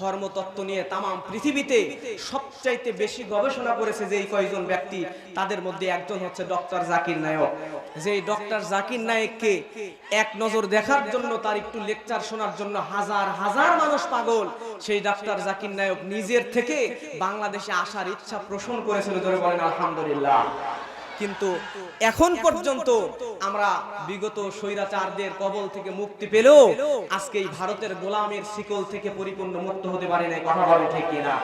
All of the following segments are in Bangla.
ধর্মতত্ত্ব নিয়ে তাম পৃথিবীতে সবচাইতে বেশি গবেষণা করেছে যে এই কয়জন ব্যক্তি, তাদের মধ্যে একজন হচ্ছে ডক্টর জাকির নায়ক। যে ডক্টর জাকির নায়ককে এক নজর দেখার জন্য, তার একটু লেকচার শোনার জন্য হাজার হাজার মানুষ পাগল। সেই ডক্টর জাকির নায়ক নিজের থেকে বাংলাদেশে আসার ইচ্ছা পোষণ করেছিল ধরে বলেন আলহামদুলিল্লাহ। কিন্তু এখন পর্যন্ত আমরা বিগত স্বৈরাচারদের কবল থেকে মুক্তি পেলেও আজকে এই ভারতের গোলামের শিকল থেকে পরিপূর্ণ মুক্ত হতে পারে নাই কথা বলে ঠিক কিনা?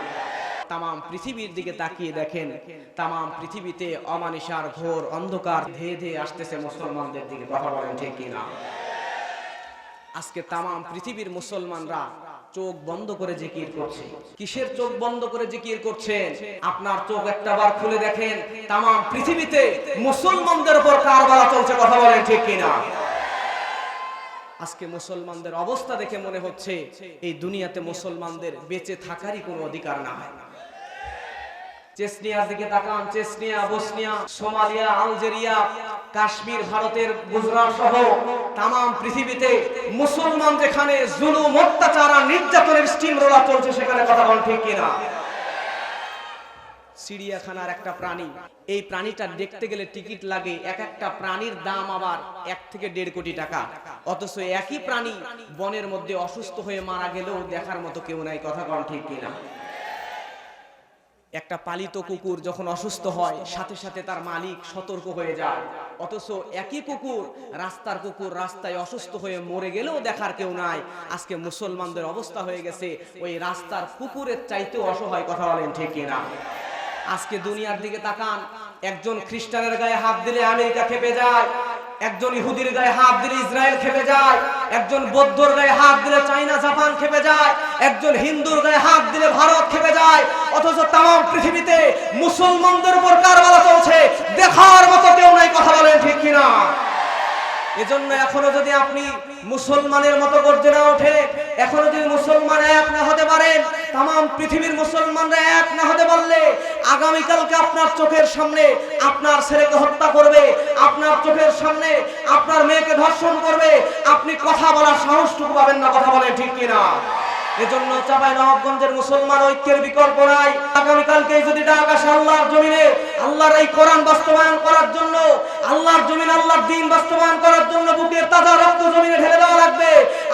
তাম পৃথিবীর দিকে তাকিয়ে দেখেন তাম পৃথিবীতে অমানিসার ঘোর অন্ধকার ধেয়ে ধেয়ে আসতেছে মুসলমানদের দিকে কথা বলেন ঠিক কিনা? আজকে তাম পৃথিবীর মুসলমানরা চোখ বন্ধ করে জিকির করছে। কিসের চোখ বন্ধ করে জিকির করছেন আপনার চোখ একটা বার খুলে দেখেন তাম পৃথিবীতে মুসলমানদের উপর কারবালা চলছে, কথা বলেন ঠিক কিনা? আজকে মুসলমানদের অবস্থা দেখে মনে হচ্ছে, এই দুনিয়াতে মুসলমানদের বেঁচে থাকারই কোনো অধিকার না হয় চেসনিয়ার দিকে তাকান, Chechnya, Bosnia, Somalia, Algeria Kashmir, ভারতের, গুজরাট সহ তাম পৃথিবীতে মুসলমান যেখানে জুলুম, অত্যাচার আর নির্যাতনের স্টিম রোলার চলছে, সেখানে কথা বল ঠিক কিনা? চিড়িয়াখানার একটা প্রাণী, এই প্রাণীটা দেখতে গেলে টিকিট লাগে, এক একটা প্রাণীর দাম আবার এক থেকে দেড় কোটি টাকা। অথচ একই প্রাণী বনের মধ্যে অসুস্থ হয়ে মারা গেলেও দেখার মতো কেউ নাই, কথা কন ঠিক কিনা? একটা পালিত কুকুর যখন অসুস্থ হয়, সাথে সাথে তার মালিক সতর্ক হয়ে যায়। অথচ একই কুকুর, রাস্তার কুকুর রাস্তায় অসুস্থ হয়ে মরে গেলেও দেখার কেউ নাই। আজকে মুসলমানদের অবস্থা হয়ে গেছে, ওই রাস্তার কুকুরের চাইতেও অসহায় কথা বলেন ঠিক কিনা। আজকে দুনিয়ার দিকে তাকান, একজন খ্রিস্টানের গায়ে হাত দিলে আমেরিকা খেপে যায়, একজন ইহুদির গায়ে হাত দিলে ইসরায়েল খেপে যায়, একজন বৌদ্ধর গায়ে হাত দিলে চাইনা জাপান খেপে যায়, একজন হিন্দুর গায়ে হাত দিলে ভারত খেপে যায়, অথচ তাম পৃথিবীতে মুসলমানদের উপর কারবালা চলছে। দেখার মতো কেউ নাই, কথা বলেন ঠিক কিনা? এজন্য এখনও যদি আপনি মুসলমানের মতো গর্জে না ওঠে, এখনও যদি মুসলমান এক না হতে পারেন তাম পৃথিবীর মুসলমানরা এক না হতে পারলে, আগামীকালকে আপনার চোখের সামনে আপনার ছেলেকে হত্যা করবে, আপনার চোখের সামনে আপনার মেয়েকে ধর্ষণ করবে, আপনি কথা বলার সাহসটুকু পাবেন না, কথা বলে ঠিক কিনা? এজন্য চাপাই নবাবগঞ্জের মুসলমান ঐক্যের বিকল্প নাই। আগামীকালকে যদি ডাক আসে আল্লাহর জমিনে, আল্লাহর এই কোরআন বাস্তবায়ন করার জন্য, আল্লাহর জমিন, আল্লাহর দিন বাস্তবায়ন করার জন্য বুকের তাজা রক্ত জমিনে ঢেলে দেওয়া লাগবে।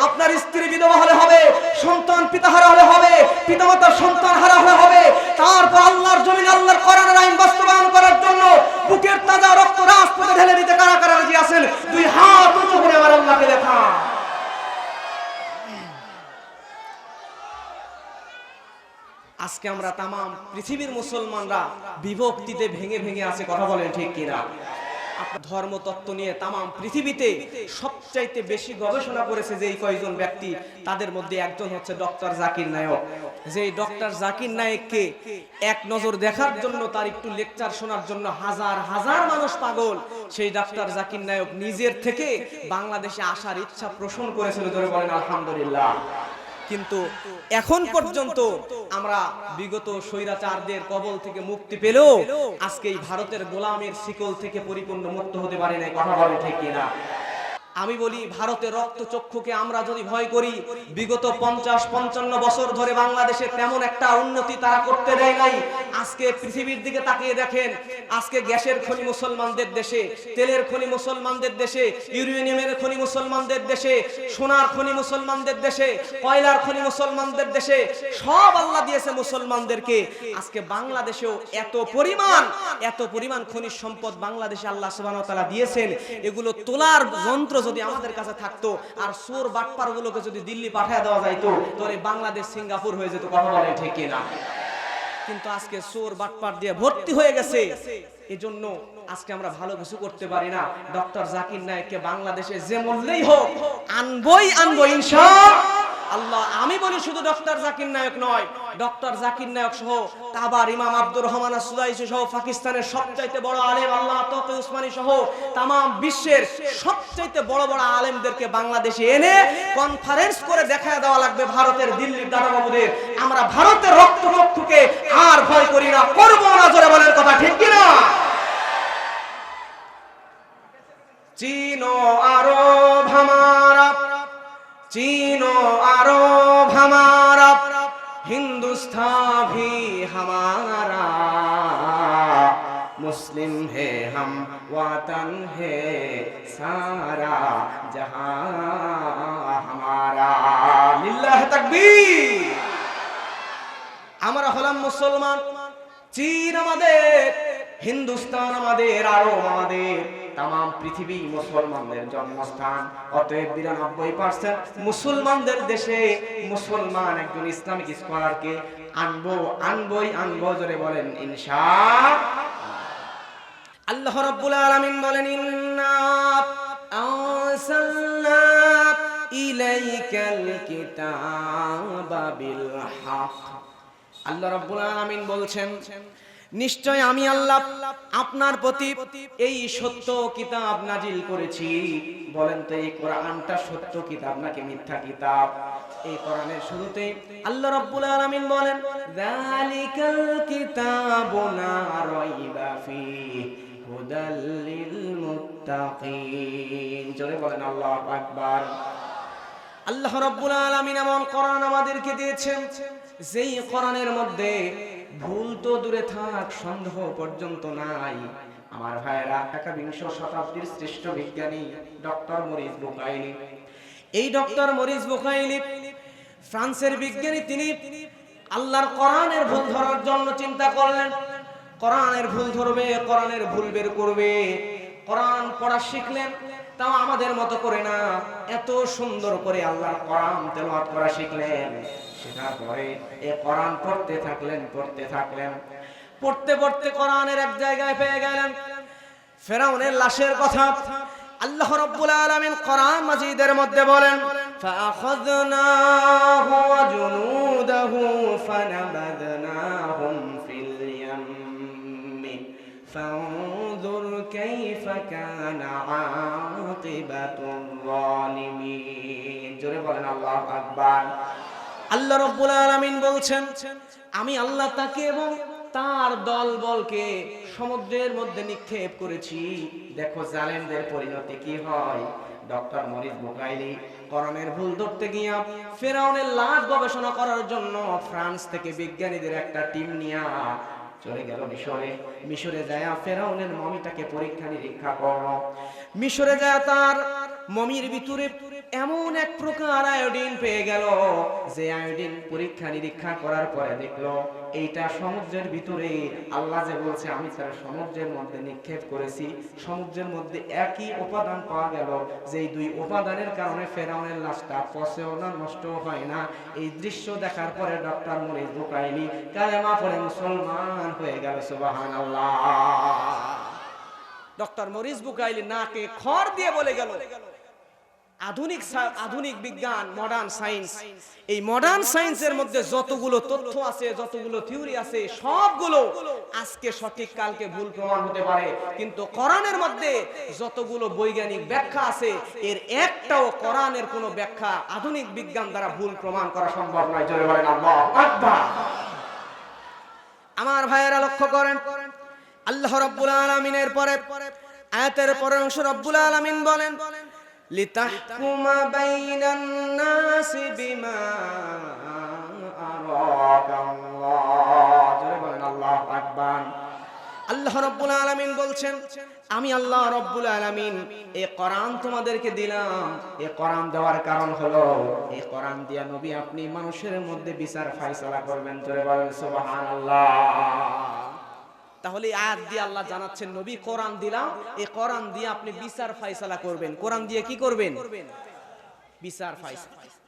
আপনার স্ত্রী বিধবা হলে হবে, সন্তান পিতাহারা হলে হবে, পিতামাতার সন্তান হারা হলে হবে। তারপর আল্লাহর জমিন, আল্লাহর কোরআনের আইন বাস্তবায়ন করার জন্য বুকের তাজা রক্ত রাজপথে ঢেলে দিতে কারা কারা রাজি আছেন দুই হাত উঁচু করে আমার আল্লাহকে দেখা আজকে আমরা তামাম পৃথিবীর মুসলমানরা বিভক্তিতে ভেঙে ভেঙে আছে, কথা বলেন ঠিক কিনা? ধর্মতত্ত্ব নিয়ে তামাম পৃথিবীতে সবচাইতে বেশি গবেষণা করেছে যে এই কয়জন ব্যক্তি, তাদের মধ্যে একজন হচ্ছে ডক্টর জাকির নায়ক। যে ডক্টর জাকির নায়ককে এক নজর দেখার জন্য, তার একটু লেকচার শোনার জন্য হাজার হাজার মানুষ পাগল। সেই ডক্টর জাকির নায়ক নিজের থেকে বাংলাদেশে আসার ইচ্ছা পোষণ করেছিল ধরে বলেন, আলহামদুলিল্লাহ। কিন্তু এখন পর্যন্ত আমরা বিগত স্বৈরাচারদের কবল থেকে মুক্তি পেলেও আজকে এই ভারতের গোলামের শিকল থেকে পরিপূর্ণ মুক্ত হতে পারে নাই কথা বলে ঠিক কিনা? আমি বলি, ভারতের রক্ত চক্ষুকে আমরা যদি ভয় করি, বিগত পঞ্চাশ, পঞ্চান্ন বছর ধরে বাংলাদেশে তেমন একটা উন্নতি তারা করতে দেয় নাই। আজকে পৃথিবীর দিকে তাকিয়ে দেখেন, আজকে গ্যাসের খনি মুসলমানদের দেশে, তেলের খনি মুসলমানদের দেশে, ইউরেনিয়ামের খনি মুসলমানদের দেশে, সোনার খনি মুসলমানদের দেশে, কয়লার খনি মুসলমানদের দেশে, সব আল্লাহ দিয়েছে মুসলমানদেরকে। আজকে বাংলাদেশেও এত পরিমাণ এত পরিমাণ খনিজ সম্পদ বাংলাদেশে আল্লাহ সুবহানাহু ওয়া তাআলা দিয়েছেন। এগুলো তোলার যন্ত্র যদি আমাদের কাছে থাকতো, আর সোর বাটপার গুলোকে যদি দিল্লি পাঠিয়ে দেওয়া যাইতো, তাহলে বাংলাদেশ সিঙ্গাপুর হয়ে যেত, কথা বলে ঠিক না কিন্তু আজকে সোর বাটপার দিয়ে ভর্তি হয়ে গেছে। এজন্য আজকে আমরা ভালো কিছু করতে পারি না। ডক্টর জাকির নায়ককে বাংলাদেশে যে মূল্যেই হোক, আনবই আনব ইনশা আল্লাহ, আমি বলি শুধু ডক্টর জাকির নায়ক নয়, ডক্টর জাকির নায়ক সহ কাবার ইমাম আব্দুর রহমান সুদাইসি সহ পাকিস্তানের সবচাইতে বড় আলেম আল্লাহ তকে উসমানী সহ তাম বিশ্বের সবচাইতে বড় বড় আলেমদেরকে বাংলাদেশে এনে কনফারেন্স করে দেখা দেওয়া লাগবে ভারতের দিল্লির দাদাবাবুদের। আমরা ভারতের রক্ত রক্ষকে আর ভয় করি না, করব না জোরে বলেন কথা ঠিক কিনা? চিনো আরও मुस्लिम है हम वतन है सारा जहां हमारा लिल्लाह तकबीर আমরা হলাম মুসলমান চীন আমাদের হিন্দুস্তান আমাদের আরব আমাদের তাম পৃথিবী মুসলমানদের জন্মস্থান অতএব বিরানব্বই পার্সেন্ট মুসলমানদের দেশে মুসলমান একজন ইসলামিক স্কলারকে আনবো আনবই আনবো জোরে বলেন ইনশা আল্লাহ রাব্বুল আলামিন বলেন, ইন্না ইলাইকাল কিতাবা বিল হক। আল্লাহ রাব্বুল আলামিন বলছেন, নিশ্চয় আমি আল্লাহ আপনার প্রতি এই সত্য কিতাব নাজিল করেছি। বলেন তো, এই কোরআনটা সত্য কিতাব নাকি মিথ্যা কিতাব? এই কোরআনের শুরুতে আল্লাহ রাব্বুল আলামিন বলেন যালিকাল কিতাবু লা রাইবা ফিহি। হুদাল লিল মুত্তাকিন জোরে বলেন আল্লাহু আকবার। আল্লাহ রাব্বুল আলামিন কোরআন আমাদেরকে মধ্যে ভুল তো দূরে থাক, সন্দেহ পর্যন্ত নাই। আমার ভাইরা একাবিংশ শতাব্দীর শ্রেষ্ঠ বিজ্ঞানী ডক্টর মরিস বুকাইলি। এই ডক্টর মরিস বুকাইলি, ফ্রান্সের বিজ্ঞানী, তিনি আল্লাহর কোরআনের ভুল ধরার জন্য চিন্তা করলেন। কোরআনের ভুল ধরবে কোরআনের ভুল বের করবে কোরআন পড়া শিখলেন তাও আমাদের মতো করে না এত সুন্দর করে আল্লাহর কোরআন তেলাওয়াত করা শিখলেন শেখার পরে এ কোরআন পড়তে থাকলেন পড়তে থাকলেন পড়তে পড়তে কোরআনের এক জায়গায় পেয়ে গেলেন ফেরাউনের লাশের কথা আল্লাহ রাব্বুল আলামিন কোরআন মাজিদের মধ্যে বলেন فأخذناه وجنوده فنبذناهم في اليم فانظر كيف كان عاقبة الظالمين জোরে বলেন আল্লাহু আকবার আল্লাহ রব্বুল আলামিন বলছেন আমি আল্লাহ তাকে এবং তার দল বলকে সমুদ্রের মধ্যে নিক্ষেপ করেছি দেখো জালেমদের পরিণতি কি হয় ডক্টর মরিস বুকাইলি করণের ভুল ধরতে গিয়া ফেরাউনের লাশ গবেষণা করার জন্য ফ্রান্স থেকে বিজ্ঞানীদের একটা টিম নিয়া চলে গেল মিশরে। মিশরে যায় ফেরাউনের মমিটাকে পরীক্ষা নিরীক্ষা করল। মিশরে যায় তার মমির ভিতরে এমন এক প্রকার আয়োডিন পেয়ে গেল যে আয়োডিন পরীক্ষা নিরীক্ষা করার পরে দেখল এইটা সমুদ্রের ভিতরে, আল্লাহ যে বলছে, আমি তার সমুদ্রের মধ্যে নিক্ষেপ করেছি। সমুদ্রের মধ্যে একই উপাদান পাওয়া গেল যে দুই উপাদানের কারণে ফেরাউনের লাশটা পচেও না নষ্ট হয় না। এই দৃশ্য দেখার পরে ডক্টর মরিস বুকাইলি কালেমা পড়ে মুসলমান হয়ে গেল সুবাহান ডক্টর মরিস বুকাইলি নাকে খড় দিয়ে বলে গেল। আধুনিক আধুনিক বিজ্ঞান মডার্ন সায়েন্স এই মডার্ন সায়েন্সের মধ্যে যতগুলো তথ্য আছে যতগুলো থিওরি আছে সবগুলো আজকে সঠিক কালকে ভুল প্রমাণ হতে পারে। কিন্তু কোরআনের মধ্যে যতগুলো বৈজ্ঞানিক ব্যাখ্যা আছে এর একটাও কোরআনের কোনো ব্যাখ্যা আধুনিক বিজ্ঞান দ্বারা ভুল প্রমাণ করা সম্ভব নয়। জোরে বলেন আল্লাহু আকবার। আমার ভাইয়েরা লক্ষ্য করেন আল্লাহ রাব্বুল আলামিনের পরে আয়াতের পরে অংশ রব্বুল আলামিন বলেন আল্লাহু রব্বুল আলামিন বলছেন, আমি আল্লাহ রব্বুল আলামিন এই কোরআন তোমাদেরকে দিলাম। এই কোরআন দেওয়ার কারণ হলো এই কোরআন দিয়া নবী আপনি মানুষের মধ্যে বিচার ফাইসলা করবেন। জোরে বলেন, সুবহানাল্লাহ। তাহলে আয়াত দিয়ে আল্লাহ জানাচ্ছেন, নবী, কোরআন দিলাম। এই কোরআন দিয়ে আপনি বিচার ফাইসালা করবেন। কোরআন দিয়ে কি করবেন? বিচার ফাইসালা